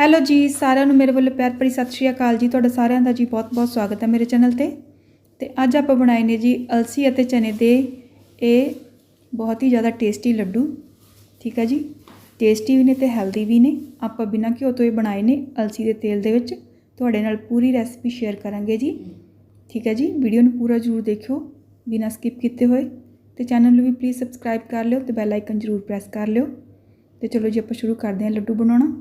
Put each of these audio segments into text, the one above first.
Hello ਜੀ, ਸਾਰਿਆਂ ਨੂੰ ਮੇਰੇ ਵੱਲੋਂ ਪਿਆਰ ਭਰੀ ਸਤਿ ਸ਼੍ਰੀ ਅਕਾਲ ਜੀ। ਤੁਹਾਡਾ ਸਾਰਿਆਂ ਦਾ ਜੀ ਬਹੁਤ-ਬਹੁਤ ਸਵਾਗਤ ਹੈ ਮੇਰੇ ਚੈਨਲ ਤੇ। ਤੇ ਅੱਜ ਆਪਾਂ ਬਣਾਏ ਨੇ ਜੀ ਅਲਸੀ ਅਤੇ ਚਨੇ ਦੇ ਇਹ ਬਹੁਤ ਹੀ ਜ਼ਿਆਦਾ ਟੇਸਟੀ ਲੱਡੂ। ਠੀਕ ਹੈ ਜੀ? ਟੇਸਟੀ ਵੀ ਨੇ ਤੇ ਹੈਲਦੀ ਵੀ ਨੇ। ਆਪਾਂ ਬਿਨਾਂ ਘਿਓ ਤੋਂ ਇਹ ਬਣਾਏ ਨੇ ਅਲਸੀ ਦੇ ਤੇਲ ਦੇ ਵਿੱਚ। ਤੁਹਾਡੇ ਨਾਲ ਪੂਰੀ ਰੈਸਪੀ ਸ਼ੇਅਰ ਕਰਾਂਗੇ ਜੀ। ਠੀਕ ਹੈ ਜੀ? ਵੀਡੀਓ ਨੂੰ ਪੂਰਾ ਜ਼ਰੂਰ ਦੇਖਿਓ, ਬਿਨਾਂ ਸਕਿਪ ਕੀਤੇ ਹੋਏ। ਤੇ ਚੈਨਲ ਨੂੰ ਵੀ ਪਲੀਜ਼ ਸਬਸਕ੍ਰਾਈਬ ਕਰ ਲਿਓ ਤੇ ਬੈਲ ਆਈਕਨ ਜ਼ਰੂਰ ਪ੍ਰੈਸ ਕਰ ਲਿਓ। ਤੇ ਚਲੋ ਜੀ, ਆਪਾਂ ਸ਼ੁਰੂ ਕਰਦੇ ਹਾਂ ਲੱਡੂ ਬਣਾਉਣਾ।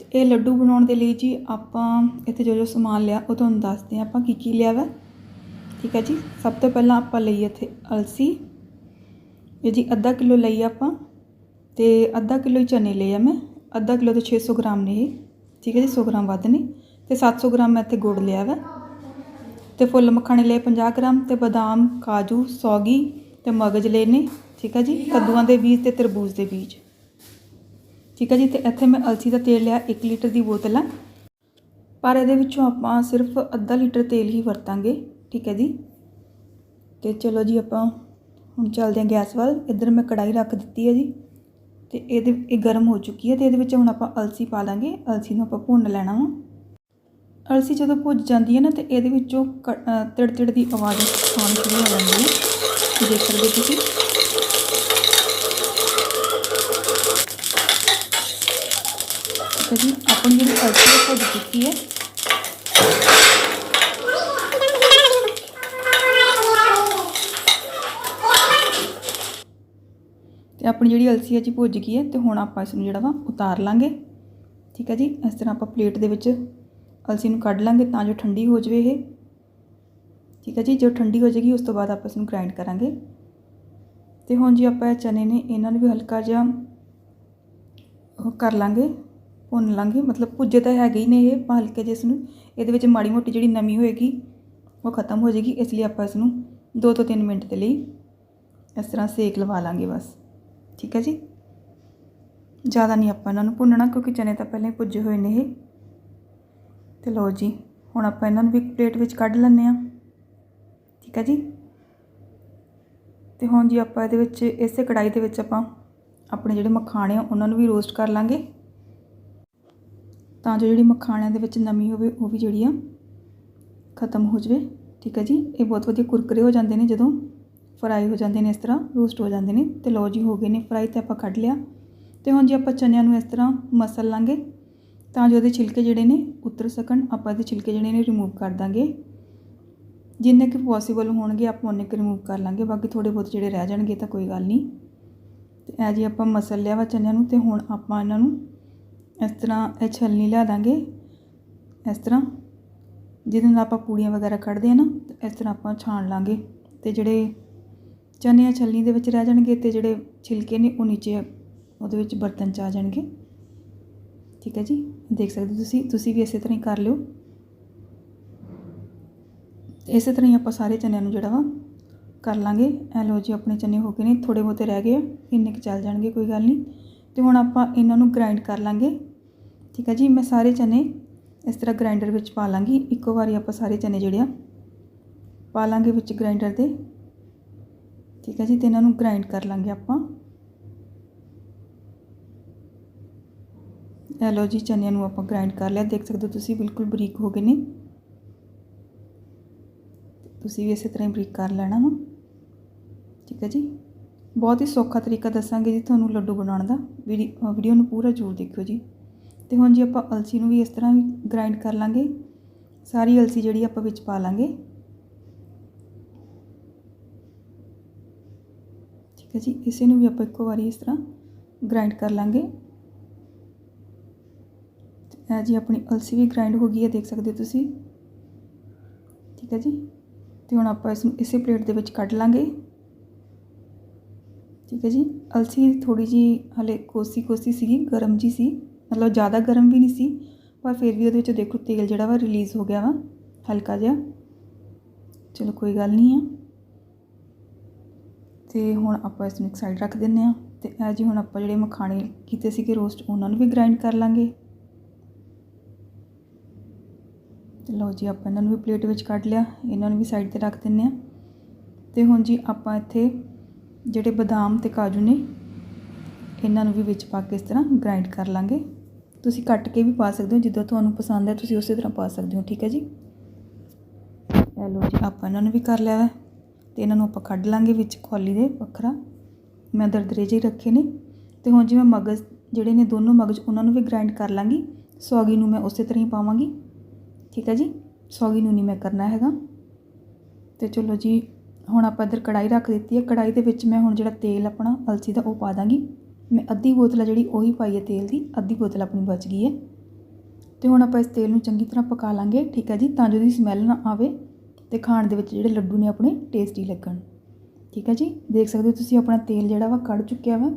ਅਤੇ ਇਹ ਲੱਡੂ ਬਣਾਉਣ ਦੇ ਲਈ ਜੀ ਆਪਾਂ ਇੱਥੇ ਜੋ ਜੋ ਸਮਾਨ ਲਿਆ, ਉਹ ਤੁਹਾਨੂੰ ਦੱਸਦੇ ਹਾਂ ਆਪਾਂ ਕੀ ਕੀ ਲਿਆ ਵਾ। ਠੀਕ ਹੈ ਜੀ? ਸਭ ਤੋਂ ਪਹਿਲਾਂ ਆਪਾਂ ਲਈ ਇੱਥੇ ਅਲਸੀ। ਇਹ ਜੀ ਅੱਧਾ ਕਿਲੋ ਲਈ ਆਪਾਂ ਤੇ ਅੱਧਾ ਕਿਲੋ ਹੀ ਚਨੇ ਲਏ ਆ ਮੈਂ। ਅੱਧਾ ਕਿਲੋ ਤੇ 600 ਗ੍ਰਾਮ ਨੇ ਇਹ। ਠੀਕ ਹੈ ਜੀ? 100 ਗ੍ਰਾਮ ਵੱਧ ਨੇ। ਤੇ 700 ਗ੍ਰਾਮ ਮੈਂ ਇੱਥੇ ਗੁੜ ਲਿਆ ਵਾ। ਤੇ ਫੁੱਲ ਮਖਾਣੇ ਲਏ 50 ਗ੍ਰਾਮ ਤੇ ਬਦਾਮ, ਕਾਜੂ, ਸੌਗੀ ਤੇ ਮਗਜ ਲਏ ਨੇ। ਠੀਕ ਹੈ ਜੀ? ਕੱਦੂਆਂ ਦੇ ਬੀਜ ਤੇ ਤਰਬੂਜ ਦੇ ਬੀਜ। ਠੀਕ ਹੈ ਜੀ, ਤੇ ਇੱਥੇ ਮੈਂ ਅਲਸੀ ਦਾ ਤੇਲ ਲਿਆ 1 ਲੀਟਰ ਦੀ ਬੋਤਲ ਆ। ਪਰ ਇਹਦੇ ਵਿੱਚੋਂ ਆਪਾਂ ਸਿਰਫ ਅੱਧਾ ਲੀਟਰ ਤੇਲ ਹੀ ਵਰਤਾਂਗੇ, ਠੀਕ ਹੈ ਜੀ। ਤੇ ਚਲੋ ਜੀ, ਆਪਾਂ ਹੁਣ ਚੱਲਦੇ ਹਾਂ ਗੈਸ ਵੱਲ। ਇੱਧਰ ਮੈਂ ਕੜਾਈ ਰੱਖ ਦਿੱਤੀ ਹੈ ਜੀ, ਤੇ ਇਹਦੇ ਇਹ ਗਰਮ ਹੋ ਚੁੱਕੀ ਹੈ, ਤੇ ਇਹਦੇ ਵਿੱਚ ਹੁਣ ਆਪਾਂ ਅਲਸੀ ਪਾ ਲਾਂਗੇ। ਅਲਸੀ ਨੂੰ ਆਪਾਂ ਭੁੰਨ ਲੈਣਾ ਵਾ। ਅਲਸੀ ਜਦੋਂ ਭੁੱਜ ਜਾਂਦੀ ਹੈ ਨਾ, ਤੇ ਇਹਦੇ ਵਿੱਚੋਂ ਕ- ਤਿੜ ਤਿੜ ਦੀ ਆਵਾਜ਼ ਆਉਣੀ ਸ਼ੁਰੂ ਹੋ ਜਾਂਦੀ ਹੈ। ਦੇਖ ਸਕਦੇ ਤੁਸੀਂ ਠੀਕ ਹੈ ਜੀ ਆਪਣੀ ਜਿਹੜੀ ਅਲਸੀ ਭੁੱਜ ਚੁੱਕੀ ਹੈ ਤੇ ਆਪਣੀ ਜਿਹੜੀ ਅਲਸੀ ਹੈ ਜੀ ਭੁੱਜ ਗਈ ਹੈ ਤੇ ਹੁਣ ਆਪਾਂ ਇਸ ਨੂੰ ਜਿਹੜਾ ਵਾ ਉਤਾਰ ਲਾਂਗੇ ਠੀਕ ਹੈ ਜੀ ਇਸ ਤਰ੍ਹਾਂ ਆਪਾਂ ਪਲੇਟ ਦੇ ਵਿੱਚ ਅਲਸੀ ਨੂੰ ਕੱਢ ਲਾਂਗੇ ਤਾਂ ਜੋ ਠੰਡੀ ਹੋ ਜਾਵੇ ਇਹ ਠੀਕ ਹੈ ਜੀ ਜੋ ਠੰਡੀ ਹੋ ਜਾਏਗੀ ਉਸ ਤੋਂ ਬਾਅਦ ਆਪਾਂ ਇਸ ਨੂੰ ਗ੍ਰਾਈਂਡ ਕਰਾਂਗੇ ਤੇ ਹੁਣ ਜੀ ਆਪਾਂ ਇਹ ਚਨੇ ਨੇ ਇਹਨਾਂ ਨੂੰ ਵੀ ਹਲਕਾ ਜਿਹਾ ਉਹ ਕਰ ਲਾਂਗੇ ਭੁੰਨ ਲਾਂਗੇ। ਮਤਲਬ ਭੁੱਜੇ ਤਾਂ ਹੈਗੇ ਹੀ ਨੇ ਇਹ ਹਲਕੇ ਜਿਹੇ ਇਸ ਨੂੰ। ਇਹਦੇ ਵਿੱਚ ਮਾੜੀ ਮੋਟੀ ਜਿਹੜੀ ਨਮੀ ਹੋਏਗੀ, ਉਹ ਖਤਮ ਹੋ ਜਾਏਗੀ। ਇਸ ਲਈ ਆਪਾਂ ਇਸ ਨੂੰ 2 ਤੋਂ 3 ਮਿੰਟ ਦੇ ਲਈ ਇਸ ਤਰ੍ਹਾਂ ਸੇਕ ਲਵਾ ਲਾਂਗੇ ਬਸ। ਠੀਕ ਹੈ ਜੀ? ਜ਼ਿਆਦਾ ਨਹੀਂ ਆਪਾਂ ਇਹਨਾਂ ਨੂੰ ਭੁੰਨਣਾ, ਕਿਉਂਕਿ ਚਨੇ ਤਾਂ ਪਹਿਲਾਂ ਹੀ ਭੁੱਜੇ ਹੋਏ ਨੇ ਇਹ। ਤੇ ਲਓ ਜੀ, ਹੁਣ ਆਪਾਂ ਇਹਨਾਂ ਨੂੰ ਵੀ ਪਲੇਟ ਵਿੱਚ ਕੱਢ ਲੈਂਦੇ ਆ ਠੀਕ ਹੈ ਜੀ? ਤੇ ਹੁਣ ਜੀ ਆਪਾਂ ਇਹਦੇ ਵਿੱਚ, ਇਸੇ ਕੜਾਈ ਦੇ ਵਿੱਚ ਆਪਾਂ ਆਪਣੇ ਜਿਹੜੇ ਮਖਾਣੇ ਆ, ਉਹਨਾਂ ਨੂੰ ਵੀ ਰੋਸਟ ਕਰ ਲਾਂਗੇ। ਤਾਂ ਜੋ ਜਿਹੜੀ ਮਖਾਣਿਆਂ ਦੇ ਵਿੱਚ ਨਮੀ ਹੋਵੇ, ਉਹ ਵੀ ਜਿਹੜੀ ਆ ਖਤਮ ਹੋ ਜਾਵੇ। ਠੀਕ ਹੈ ਜੀ? ਇਹ ਬਹੁਤ ਵਧੀਆ ਕੁਰਕਰੇ ਹੋ ਜਾਂਦੇ ਨੇ ਜਦੋਂ ਫਰਾਈ ਹੋ ਜਾਂਦੇ ਨੇ, ਇਸ ਤਰ੍ਹਾਂ ਰੋਸਟ ਹੋ ਜਾਂਦੇ ਨੇ। ਤੇ ਲਓ ਜੀ, ਹੋ ਗਏ ਨੇ ਫਰਾਈ ਤੇ ਆਪਾਂ ਕੱਢ ਲਿਆ। ਤੇ ਹੁਣ ਜੇ ਆਪਾਂ ਚਨਿਆਂ ਨੂੰ ਇਸ ਤਰ੍ਹਾਂ ਮਸਲ ਲਾਂਗੇ। ਤਾਂ ਜੋ ਉਹਦੇ ਛਿਲਕੇ ਜਿਹੜੇ ਨੇ ਉਤਰ ਸਕਣ, ਆਪਾਂ ਇਹਦੇ ਛਿਲਕੇ ਜਿਹੜੇ ਨੇ ਰਿਮੂਵ ਕਰ ਦਾਂਗੇ। ਜਿੰਨੇ ਕਿ ਪੋਸੀਬਲ ਹੋਣਗੇ, ਆਪਾਂ ਉਹਨੇ ਕਿ ਰਿਮੂਵ ਕਰ ਲਾਂਗੇ। ਬਾਕੀ ਥੋੜੇ ਬਹੁਤ ਜਿਹੜੇ ਰਹਿ ਜਾਣਗੇ ਤਾਂ ਕੋਈ ਗੱਲ ਨਹੀਂ। ਤੇ ਇਹ ਜੀ ਆਪਾਂ ਮਸਲ ਲਿਆ ਵਾ ਚਨਿਆਂ ਨੂੰ ਤੇ ਹੁਣ ਆਪਾਂ ਇਹਨਾਂ ਨੂੰ ਇਸ ਤਰ੍ਹਾਂ ਇਹ ਛਲਨੀ ਲਿਆ ਦਾਂਗੇ। ਇਸ ਤਰ੍ਹਾਂ ਜਿਹਦੇ ਨਾਲ ਆਪਾਂ ਪੂੜੀਆਂ ਵਗੈਰਾ ਕੱਢਦੇ ਆ ਨਾ, ਤੇ ਇਸ ਤਰ੍ਹਾਂ ਆਪਾਂ ਛਾਣ ਲਾਂਗੇ। ਤੇ ਜਿਹੜੇ ਚਨੇ ਆ ਛਲਨੀ ਦੇ ਵਿੱਚ ਰਹਿ ਜਾਣਗੇ ਤੇ ਜਿਹੜੇ ਛਿਲਕੇ ਨੇ ਉਹ ਨੀਚੇ ਉਹਦੇ ਵਿੱਚ ਬਰਤਨ 'ਚ ਆ ਜਾਣਗੇ। ਠੀਕ ਹੈ ਜੀ? ਦੇਖ ਸਕਦੇ ਹੋ ਤੁਸੀਂ ਤੁਸੀਂ ਵੀ ਇਸੇ ਤਰ੍ਹਾਂ ਹੀ ਕਰ ਲਿਓ। ਇਸੇ ਤਰ੍ਹਾਂ ਹੀ ਆਪਾਂ ਸਾਰੇ ਚਨਿਆਂ ਨੂੰ ਜਿਹੜਾ ਵਾ ਕਰ ਲਾਂਗੇ। ਇਹ ਲਓ ਜੀ, ਆਪਣੇ ਚਨੇ ਹੋ ਗਏ ਨੇ ਥੋੜੇ ਬਹੁਤੇ ਰਹਿ ਗਏ ਆ, ਇੰਨੇ ਕੁ ਚੱਲ ਜਾਣਗੇ, ਕੋਈ ਗੱਲ ਨਹੀਂ। ਤੇ ਹੁਣ ਆਪਾਂ ਇਹਨਾਂ ਨੂੰ ਗ੍ਰਾਈਂਡ ਕਰ ਲਾਂਗੇ। ਠੀਕ ਹੈ ਜੀ, ਮੈਂ ਸਾਰੇ ਚਨੇ ਇਸ ਤਰ੍ਹਾਂ ਗ੍ਰਾਈਂਡਰ ਵਿੱਚ ਪਾ ਲਾਂਗੀ। ਇੱਕੋ ਵਾਰੀ ਆਪਾਂ ਸਾਰੇ ਚਨੇ ਜਿਹੜੇ ਆ, ਪਾ ਲਾਂਗੇ ਵਿੱਚ ਗ੍ਰਾਈਂਡਰ ਦੇ ਠੀਕ ਹੈ ਜੀ, ਤੇ ਇਹਨਾਂ ਨੂੰ ਗ੍ਰਾਈਂਡ ਕਰ ਲਾਂਗੇ ਆਪਾਂ। ਇਹ ਲਓ ਜੀ, ਚਨਿਆਂ ਨੂੰ ਆਪਾਂ ਗ੍ਰਾਈਂਡ ਕਰ ਲਿਆ। ਦੇਖ ਸਕਦੇ ਹੋ ਤੁਸੀਂ, ਬਿਲਕੁਲ ਬਰੀਕ ਹੋ ਗਏ ਨੇ। ਤੁਸੀਂ ਵੀ ਇਸੇ ਤਰ੍ਹਾਂ ਹੀ ਬਰੀਕ ਕਰ ਲੈਣਾ ਵਾ। ਠੀਕ ਹੈ ਜੀ। ਬਹੁਤ ਹੀ ਸੌਖਾ ਤਰੀਕਾ ਦੱਸਾਂਗੇ ਜੀ ਤੁਹਾਨੂੰ ਲੱਡੂ ਬਣਾਉਣ ਦਾ। ਵੀਡੀ- ਵੀਡੀਓ ਨੂੰ ਪੂਰਾ ਜ਼ਰੂਰ ਦੇਖਿਓ ਜੀ। ਅਤੇ ਹੁਣ ਜੀ ਆਪਾਂ ਅਲਸੀ ਨੂੰ ਵੀ ਇਸ ਤਰ੍ਹਾਂ ਹੀ ਗ੍ਰਾਈਂਡ ਕਰ ਲਾਂਗੇ। ਸਾਰੀ ਅਲਸੀ ਜਿਹੜੀ ਆਪਾਂ ਵਿੱਚ ਪਾ ਲਾਂਗੇ। ਠੀਕ ਹੈ ਜੀ, ਇਸੇ ਨੂੰ ਵੀ ਆਪਾਂ ਇੱਕੋ ਵਾਰੀ ਇਸ ਤਰ੍ਹਾਂ ਗ੍ਰਾਈਂਡ ਕਰ ਲਾਂਗੇ। ਇਹ ਜੀ ਆਪਣੀ ਅਲਸੀ ਵੀ ਗ੍ਰਾਈਂਡ ਹੋ ਗਈ ਹੈ, ਦੇਖ ਸਕਦੇ ਹੋ ਤੁਸੀਂ। ਠੀਕ ਹੈ ਜੀ, ਤੇ ਹੁਣ ਆਪਾਂ ਇਸ ਨੂੰ ਇਸੇ ਪਲੇਟ ਦੇ ਵਿੱਚ ਕੱਢ ਲਾਂਗੇ। ਠੀਕ ਹੈ ਜੀ, ਅਲਸੀ ਥੋੜੀ ਜੀ ਹਲੇ ਕੋਸੀ ਕੋਸੀ ਸੀਗੀ, ਗਰਮ ਜੀ ਸੀ। ਮਤਲਬ ਜ਼ਿਆਦਾ ਗਰਮ ਵੀ ਨਹੀਂ ਸੀ, ਪਰ ਫਿਰ ਵੀ ਉਹਦੇ ਵਿੱਚ ਦੇਖੋ ਤੇਲ ਜਿਹੜਾ ਵਾ ਰਿਲੀਜ਼ ਹੋ ਗਿਆ ਵਾ, ਹਲਕਾ ਜਿਹਾ। ਚਲੋ ਕੋਈ ਗੱਲ ਨਹੀਂ ਆ। ਤੇ ਹੁਣ ਆਪਾਂ ਇਸ ਨੂੰ ਇੱਕ ਸਾਈਡ ਰੱਖ ਦਿੰਨੇ ਆ ਤੇ ਇਹ ਜੀ ਹੁਣ ਆਪਾਂ ਜਿਹੜੇ ਮਖਾਣੇ ਕੀਤੇ ਸੀਗੇ ਰੋਸਟ ਉਹਨਾਂ ਨੂੰ ਵੀ ਗ੍ਰਾਈਂਡ ਕਰ ਲਾਂਗੇ। ਲਓ ਜੀ, ਆਪਾਂ ਇਹਨਾਂ ਨੂੰ ਵੀ ਪਲੇਟ ਵਿੱਚ ਕੱਢ ਲਿਆ, ਇਹਨਾਂ ਨੂੰ ਵੀ ਸਾਈਡ ਤੇ ਰੱਖ ਦਿੰਨੇ ਆ ਤੇ ਹੁਣ ਜੀ ਆਪਾਂ ਇੱਥੇ ਜਿਹੜੇ ਬਦਾਮ ਤੇ ਕਾਜੂ ਨੇ, ਇਹਨਾਂ ਨੂੰ ਵੀ ਵਿੱਚ ਪਾ ਕੇ ਇਸ ਤਰ੍ਹਾਂ ਗ੍ਰਾਈਂਡ ਕਰ ਲਾਂਗੇ। ਤੁਸੀਂ ਕੱਟ ਕੇ ਵੀ ਪਾ ਸਕਦੇ ਹੋ, ਜਿੱਦਾਂ ਤੁਹਾਨੂੰ ਪਸੰਦ ਹੈ, ਤੁਸੀਂ ਉਸੇ ਤਰ੍ਹਾਂ ਪਾ ਸਕਦੇ ਹੋ, ਠੀਕ ਹੈ ਜੀ? ਇਹ ਲਓ ਜੀ, ਆਪਾਂ ਇਹਨਾਂ ਨੂੰ ਵੀ ਕਰ ਲਿਆ ਵਾ, ਤੇ ਇਹਨਾਂ ਨੂੰ ਆਪਾਂ ਕੱਢ ਲਾਂਗੇ ਵਿੱਚ ਖੋਲੀ ਦੇ ਵੱਖਰਾ। ਮੈਂ ਦਰਦਰੇ ਜਿਹੇ ਰੱਖੇ ਨੇ, ਤੇ ਹੁਣ ਜਿਵੇਂ ਮਗਜ਼ ਜਿਹੜੇ ਨੇ ਦੋਨੋਂ ਮਗਜ਼, ਉਹਨਾਂ ਨੂੰ ਵੀ ਗ੍ਰਾਈਂਡ ਕਰ ਲਾਂਗੀ। ਸੌਗੀ ਨੂੰ ਮੈਂ ਉਸੇ ਤਰ੍ਹਾਂ ਹੀ ਪਾਵਾਂਗੀ, ਠੀਕ ਹੈ ਜੀ? ਸੌਗੀ ਨੂੰ ਨਹੀਂ ਮੈਂ ਕਰਨਾ ਹੈਗਾ। ਤੇ ਚਲੋ ਜੀ, ਹੁਣ ਆਪਾਂ ਇੱਧਰ ਕੜਾਈ ਰੱਖ ਦਿੱਤੀ ਹੈ। ਕੜਾਈ ਦੇ ਵਿੱਚ ਮੈਂ ਹੁਣ ਜਿਹੜਾ ਤੇਲ ਆਪਣਾ, ਅਲਸੀ ਦਾ ਉਹ ਪਾ ਦਾਂਗੀ। ਮੈਂ ਅੱਧੀ ਬੋਤਲ ਆ ਜਿਹੜੀ ਉਹੀ ਪਾਈ ਹੈ ਤੇਲ ਦੀ, ਅੱਧੀ ਬੋਤਲ ਆਪਣੀ ਬਚ ਗਈ ਹੈ। ਤੇ ਹੁਣ ਆਪਾਂ ਇਸ ਤੇਲ ਨੂੰ ਚੰਗੀ ਤਰ੍ਹਾਂ ਪਕਾ ਲਾਂਗੇ, ਠੀਕ ਹੈ ਜੀ? ਤਾਂ ਜੋ ਦੀ ਸਮੈਲ ਨਾ ਆਵੇ ਤੇ ਖਾਣ ਦੇ ਵਿੱਚ ਜਿਹੜੇ ਲੱਡੂ ਨੇ ਆਪਣੇ ਟੇਸਟੀ ਲੱਗਣ। ਠੀਕ ਹੈ ਜੀ? ਦੇਖ ਸਕਦੇ ਹੋ ਤੁਸੀਂ ਆਪਣਾ ਤੇਲ ਜਿਹੜਾ ਵਾ ਕੱਢ ਚੁੱਕਿਆ ਵਾ।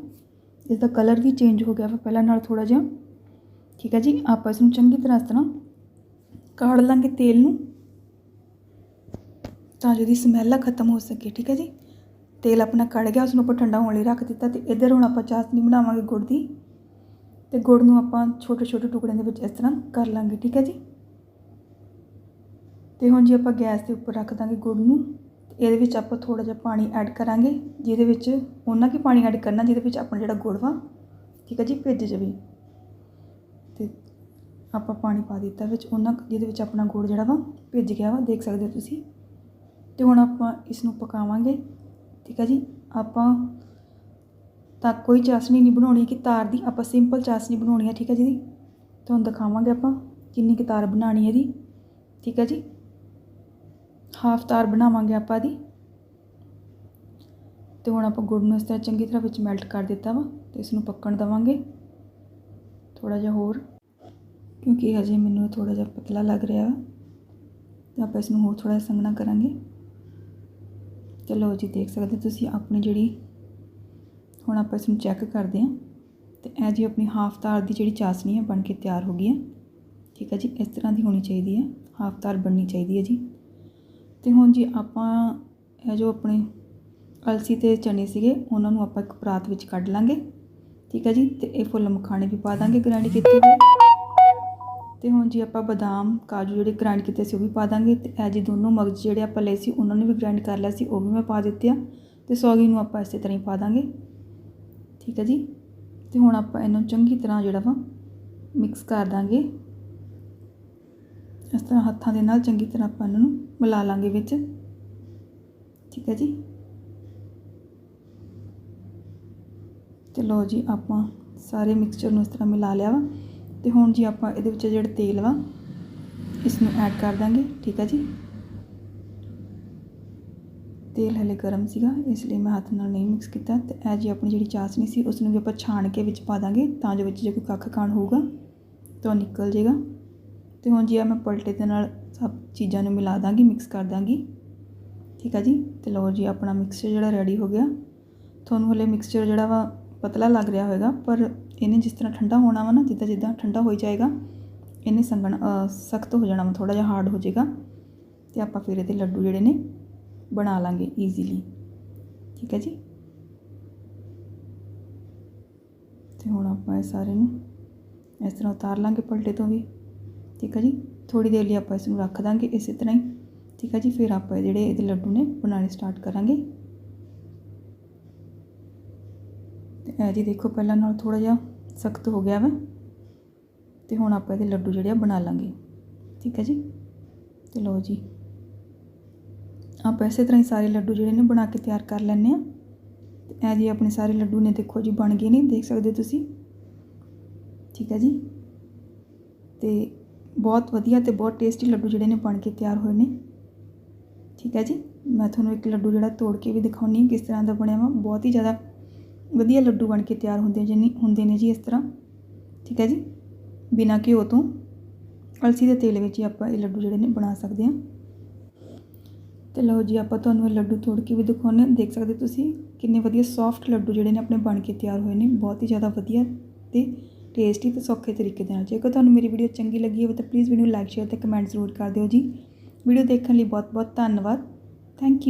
ਇਸ ਦਾ ਕਲਰ ਵੀ ਚੇਂਜ ਹੋ ਗਿਆ ਵਾ ਪਹਿਲਾਂ ਨਾਲ ਥੋੜਾ ਜਿਹਾ। ਠੀਕ ਹੈ ਜੀ? ਆਪਾਂ ਇਸ ਨੂੰ ਚੰਗੀ ਤਰ੍ਹਾਂ ਇਸ ਤਰ੍ਹਾਂ ਕਾੜ ਲਾਂਗੇ ਤੇਲ ਨੂੰ। ਤਾਂ ਜਿਹਦੀ ਸਮੈਲ ਆ ਖਤਮ ਹੋ ਸਕੇ, ਠੀਕ ਹੈ ਜੀ? ਤੇਲ ਆਪਣਾ ਕੜ ਗਿਆ ਉਸ ਨੂੰ ਆਪਾਂ ਠੰਡਾ ਹੋਣ ਲਈ ਰੱਖ ਦਿੱਤਾ ਤੇ ਇੱਧਰ ਹੁਣ ਆਪਾਂ ਚਾਸ਼ਨੀ ਬਣਾਵਾਂਗੇ ਗੁੜ ਦੀ ਤੇ ਗੁੜ ਨੂੰ ਆਪਾਂ ਛੋਟੇ ਛੋਟੇ ਟੁਕੜਿਆਂ ਦੇ ਵਿੱਚ ਇਸ ਤਰ੍ਹਾਂ ਕਰ ਲਾਂਗੇ, ਠੀਕ ਹੈ ਜੀ? ਤੇ ਹੁਣ ਜੀ ਆਪਾਂ ਗੈਸ ਦੇ ਉੱਪਰ ਰੱਖ ਦਾਂਗੇ ਗੁੜ ਨੂੰ ਤੇ ਇਹਦੇ ਵਿੱਚ ਆਪਾਂ ਥੋੜਾ ਜਿਹਾ ਪਾਣੀ ਐਡ ਕਰਾਂਗੇ, ਜਿਹਦੇ ਵਿੱਚ ਉਹਨਾਂ ਕੀ ਪਾਣੀ ਐਡ ਕਰਨਾ ਜਿਹਦੇ ਵਿੱਚ ਆਪਣਾ ਜਿਹੜਾ ਗੁੜ ਵਾ, ਠੀਕ ਹੈ ਜੀ, ਭਿੱਜ ਜਾਵੇ। ਤੇ ਆਪਾਂ ਪਾਣੀ ਪਾ ਦਿੱਤਾ ਵਿੱਚ ਉਹਨਾਂ ਜਿਹਦੇ ਵਿੱਚ ਆਪਣਾ ਗੁੜ ਜਿਹੜਾ ਵਾ ਭਿੱਜ ਗਿਆ ਵਾ, ਦੇਖ ਸਕਦੇ ਹੋ ਤੁਸੀਂ। ਤੇ ਹੁਣ ਆਪਾਂ ਇਸ ਨੂੰ ਪਕਾਵਾਂਗੇ। ਠੀਕ ਹੈ ਜੀ? ਆਪਾਂ ਤਾਂ ਕੋਈ ਚਾਸ਼ਨੀ ਨਹੀਂ ਬਣਾਉਣੀ ਕਿ ਤਾਰ ਦੀ ਆਪਾਂ ਸਿੰਪਲ ਚਾਸ਼ਨੀ ਬਣਾਉਣੀ ਹੈ ਠੀਕ ਹੈ ਜੀ? ਤੁਹਾਨੂੰ ਦਿਖਾਵਾਂਗੇ ਆਪਾਂ ਕਿੰਨੀ ਕੁ ਤਾਰ ਬਣਾਉਣੀ ਹੈ ਇਹਦੀ ਠੀਕ ਹੈ ਜੀ? ਹਾਫ ਤਾਰ ਬਣਾਵਾਂਗੇ ਆਪਾਂ ਦੀ। ਤੇ ਹੁਣ ਆਪਾਂ ਗੁੜ ਨੂੰ ਇਸ ਤਰ੍ਹਾਂ ਚੰਗੀ ਤਰ੍ਹਾਂ ਵਿੱਚ ਮੈਲਟ ਕਰ ਦਿੱਤਾ ਵਾ, ਤੇ ਇਸ ਨੂੰ ਪੱਕਣ ਦਵਾਂਗੇ। ਥੋੜਾ ਜਿਹਾ ਹੋਰ, ਕਿਉਂਕਿ ਹਜੇ ਮੈਨੂੰ ਥੋੜਾ ਜਿਹਾ ਪਤਲਾ ਲੱਗ ਰਿਹਾ ਵਾ। ਤਾਂ ਆਪਾਂ ਇਸ ਨੂੰ ਹੋਰ ਥੋੜਾ ਸੰਘਣਾ ਕਰਾਂਗੇ। ਚਲੋ ਜੀ, ਦੇਖ ਸਕਦੇ ਤੁਸੀਂ ਆਪਣੀ ਜਿਹੜੀ ਹੁਣ ਆਪਾਂ ਇਸ ਨੂੰ ਚੈੱਕ ਕਰਦੇ ਹਾਂ ਤੇ ਇਹ ਜੀ ਆਪਣੀ ਹਾਫ ਤਾਰ ਦੀ ਜਿਹੜੀ ਚਾਸਨੀ ਹੈ, ਬਣ ਕੇ ਤਿਆਰ ਹੋ ਗਈ ਹੈ। ਠੀਕ ਹੈ ਜੀ, ਇਸ ਤਰ੍ਹਾਂ ਦੀ ਹੋਣੀ ਚਾਹੀਦੀ ਹੈ ਹਾਫ ਤਾਰ ਬਣਨੀ ਚਾਹੀਦੀ ਹੈ ਜੀ। ਤੇ ਹੁਣ ਜੀ ਆਪਾਂ ਇਹ ਜੋ ਆਪਣੇ ਅਲਸੀ ਤੇ ਚਨੇ ਸੀਗੇ, ਉਹਨਾਂ ਨੂੰ ਆਪਾਂ ਇੱਕ ਪਰਾਤ ਵਿੱਚ ਕੱਢ ਲਾਂਗੇ। ਠੀਕ ਹੈ ਜੀ, ਤੇ ਇਹ ਫੁੱਲ ਮਖਾਣੇ ਵੀ ਪਾ ਦਾਂਗੇ ਗ੍ਰਾਈਂਡ ਕੀਤੇ ਹੋਏ ਅਤੇ ਹੁਣ ਜੀ ਆਪਾਂ ਬਦਾਮ, ਕਾਜੂ ਜਿਹੜੇ ਗ੍ਰਾਈਂਡ ਕੀਤੇ ਸੀ ਉਹ ਵੀ ਪਾ ਦਾਂਗੇ ਅਤੇ ਇਹ ਜੀ ਦੋਨੋਂ ਮਗਜ਼ ਜਿਹੜੇ ਆਪਾਂ ਲਏ ਸੀ, ਉਹਨਾਂ ਨੂੰ ਵੀ ਗ੍ਰਾਈਂਡ ਕਰ ਲਿਆ ਸੀ, ਉਹ ਵੀ ਮੈਂ ਪਾ ਦਿੱਤੇ ਆ ਅਤੇ ਸੌਗੀ ਨੂੰ ਆਪਾਂ ਇਸੇ ਤਰ੍ਹਾਂ ਹੀ ਪਾ ਦਾਂਗੇ। ਠੀਕ ਹੈ ਜੀ? ਅਤੇ ਹੁਣ ਆਪਾਂ ਇਹਨੂੰ ਚੰਗੀ ਤਰ੍ਹਾਂ ਜਿਹੜਾ ਵਾ ਮਿਕਸ ਕਰ ਦਾਂਗੇ। ਇਸ ਤਰ੍ਹਾਂ ਹੱਥਾਂ ਦੇ ਨਾਲ ਚੰਗੀ ਤਰ੍ਹਾਂ ਆਪਾਂ ਇਹਨਾਂ ਨੂੰ ਮਿਲਾ ਲਾਂਗੇ ਵਿੱਚ। ਠੀਕ ਹੈ ਜੀ? ਤੇ ਲੋ ਜੀ ਆਪਾਂ ਸਾਰੇ ਮਿਕਸਚਰ ਨੂੰ ਇਸ ਤਰ੍ਹਾਂ ਮਿਲਾ ਲਿਆ ਵਾ। ਤੇ ਹੁਣ ਜੀ ਆਪਾਂ ਇਹਦੇ ਵਿੱਚ ਜਿਹੜਾ ਤੇਲ ਵਾ ਇਸ ਨੂੰ ਐਡ ਕਰ ਦਾਂਗੇ, ਠੀਕ ਹੈ ਜੀ? ਤੇਲ ਹਲੇ ਗਰਮ ਸੀਗਾ, ਇਸ ਲਈ ਮੈਂ ਹੱਥ ਨਾਲ ਨਹੀਂ ਮਿਕਸ ਕੀਤਾ ਤੇ ਇਹ ਜੀ ਆਪਣੀ ਜਿਹੜੀ ਚਾਸ਼ਨੀ ਸੀ ਉਸ ਨੂੰ ਵੀ ਆਪਾਂ ਛਾਣ ਕੇ ਵਿੱਚ ਪਾ ਦਾਂਗੇ ਤਾਂ ਜੋ ਵਿੱਚ ਜੇ ਕੋਈ ਕੱਖ ਕਾਣ ਹੋਊਗਾ, ਤਾਂ ਉਹ ਨਿਕਲ ਜਾਏਗਾ ਤੇ ਹੁਣ ਜੀ ਆ ਮੈਂ ਪਲਟੇ ਦੇ ਨਾਲ ਸਭ ਚੀਜ਼ਾਂ ਨੂੰ ਮਿਲਾ ਦਾਂਗੀ ਮਿਕਸ ਕਰ ਦਾਂਗੀ, ਠੀਕ ਹੈ ਜੀ? ਤੇ ਲਓ ਜੀ ਆਪਣਾ ਮਿਕਸਚਰ ਜਿਹੜਾ ਰੈਡੀ ਹੋ ਗਿਆ। ਤੁਹਾਨੂੰ ਹਲੇ ਮਿਕਸਚਰ ਜਿਹੜਾ ਵਾ ਪਤਲਾ ਲੱਗ ਰਿਹਾ ਹੋਵੇਗਾ ਪਰ ਇਹਨੇ ਜਿਸ ਤਰ੍ਹਾਂ ਠੰਡਾ ਹੋਣਾ ਵਾ ਨਾ, ਜਿੱਦਾਂ ਜਿੱਦਾਂ ਠੰਡਾ ਹੋਈ ਜਾਏਗਾ, ਇਹਨੇ ਸੰਗਣ ਸਖਤ ਹੋ ਜਾਣਾ ਵਾ ਥੋੜਾ ਜਿਹਾ ਹਾਰਡ ਹੋ ਜਾਏਗਾ ਤੇ ਆਪਾਂ ਫਿਰ ਇਹਦੇ ਲੱਡੂ ਜਿਹੜੇ ਨੇ ਬਣਾ ਲਾਂਗੇ ਈਜ਼ੀਲੀ ਠੀਕ ਹੈ ਜੀ? ਤੇ ਹੁਣ ਆਪਾਂ ਇਹ ਸਾਰੇ ਨੂੰ ਇਸ ਤਰ੍ਹਾਂ ਉਤਾਰ ਲਾਂਗੇ ਪਲਟੇ ਤੋਂ ਵੀ। ਠੀਕ ਹੈ ਜੀ? ਥੋੜੀ ਦੇਰ ਲਈ ਆਪਾਂ ਇਸ ਨੂੰ ਰੱਖ ਦਾਂਗੇ ਇਸੇ ਤਰ੍ਹਾਂ ਹੀ। ਠੀਕ ਹੈ ਜੀ? ਫਿਰ ਆਪਾਂ ਜਿਹੜੇ ਇਹਦੇ ਲੱਡੂ ਨੇ ਬਣਾਉਣੇ ਸਟਾਰਟ ਕਰਾਂਗੇ। ਤੇ ਇਹ ਜੀ ਦੇਖੋ ਪਹਿਲਾਂ ਨਾਲ ਥੋੜਾ ਜਿਹਾ ਸਖਤ ਹੋ ਗਿਆ ਵਾ। ਤੇ ਹੁਣ ਆਪਾਂ ਇਹਦੇ ਲੱਡੂ ਜਿਹੜੇ ਆ ਬਣਾ ਲਾਂਗੇ। ਠੀਕ ਹੈ ਜੀ? ਤੇ ਲਓ ਜੀ। ਆਪਾਂ ਇਸੇ ਤਰ੍ਹਾਂ ਹੀ ਸਾਰੇ ਲੱਡੂ ਜਿਹੜੇ ਨੇ ਬਣਾ ਕੇ ਤਿਆਰ ਕਰ ਲੈਣੇ ਆ ਤੇ ਇਹ ਜੀ ਆਪਣੇ ਸਾਰੇ ਲੱਡੂ ਨੇ ਦੇਖੋ ਜੀ, ਬਣ ਗਏ ਨੇ। ਦੇਖ ਸਕਦੇ ਤੁਸੀਂ? ਠੀਕ ਹੈ ਜੀ? ਤੇ ਬਹੁਤ ਵਧੀਆ ਤੇ ਬਹੁਤ ਟੇਸਟੀ ਲੱਡੂ ਜਿਹੜੇ ਨੇ ਬਣ ਕੇ ਤਿਆਰ ਹੋਏ ਨੇ। ਠੀਕ ਹੈ ਜੀ? ਮੈਂ ਤੁਹਾਨੂੰ ਇੱਕ ਲੱਡੂ ਜਿਹੜਾ ਤੋੜ ਕੇ ਵੀ ਦਿਖਾਉਣੀ ਕਿਸ ਤਰ੍ਹਾਂ ਦਾ ਬਣਿਆ ਵਾ, ਬਹੁਤ ਹੀ ਜ਼ਿਆਦਾ ਵਧੀਆ ਲੱਡੂ ਬਣ ਕੇ ਤਿਆਰ ਹੁੰਦੇ ਜਿੰਨੀ, ਹੁੰਦੇ ਨੇ ਜੀ ਇਸ ਤਰ੍ਹਾਂ। ਠੀਕ ਹੈ ਜੀ? ਬਿਨਾਂ ਘਿਓ ਤੋਂ। ਅਲਸੀ ਦੇ ਤੇਲ ਵਿੱਚ ਹੀ ਆਪਾਂ ਇਹ ਲੱਡੂ ਜਿਹੜੇ ਨੇ ਬਣਾ ਸਕਦੇ ਹਾਂ। ਤੇ ਲਓ ਜੀ, ਆਪਾਂ ਤੁਹਾਨੂੰ ਇਹ ਲੱਡੂ ਤੋੜ ਕੇ ਵੀ ਦਿਖਾਉਂਦੇ ਹਾਂ। ਦੇਖ ਸਕਦੇ ਤੁਸੀਂ ਕਿੰਨੇ ਵਧੀਆ ਸੌਫਟ ਲੱਡੂ ਜਿਹੜੇ ਨੇ ਆਪਣੇ ਬਣ ਕੇ ਤਿਆਰ ਹੋਏ ਨੇ। ਬਹੁਤ ਹੀ ਜ਼ਿਆਦਾ ਵਧੀਆ ਤੇ ਟੇਸਟੀ ਤੇ ਸੌਖੇ ਤਰੀਕੇ ਦੇ ਨਾਲ। ਜੇਕਰ ਤੁਹਾਨੂੰ ਮੇਰੀ ਵੀਡੀਓ ਚੰਗੀ ਲੱਗੀ ਹੋਵੇ ਤਾਂ ਪਲੀਜ਼ ਵੀਡੀਓ ਲਾਈਕ ਸ਼ੇਅਰ ਤੇ ਕਮੈਂਟ ਜ਼ਰੂਰ ਕਰ ਦਿਓ ਜੀ। ਵੀਡੀਓ ਦੇਖਣ ਲਈ ਬਹੁਤ ਬਹੁਤ ਧੰਨਵਾਦ। Thank you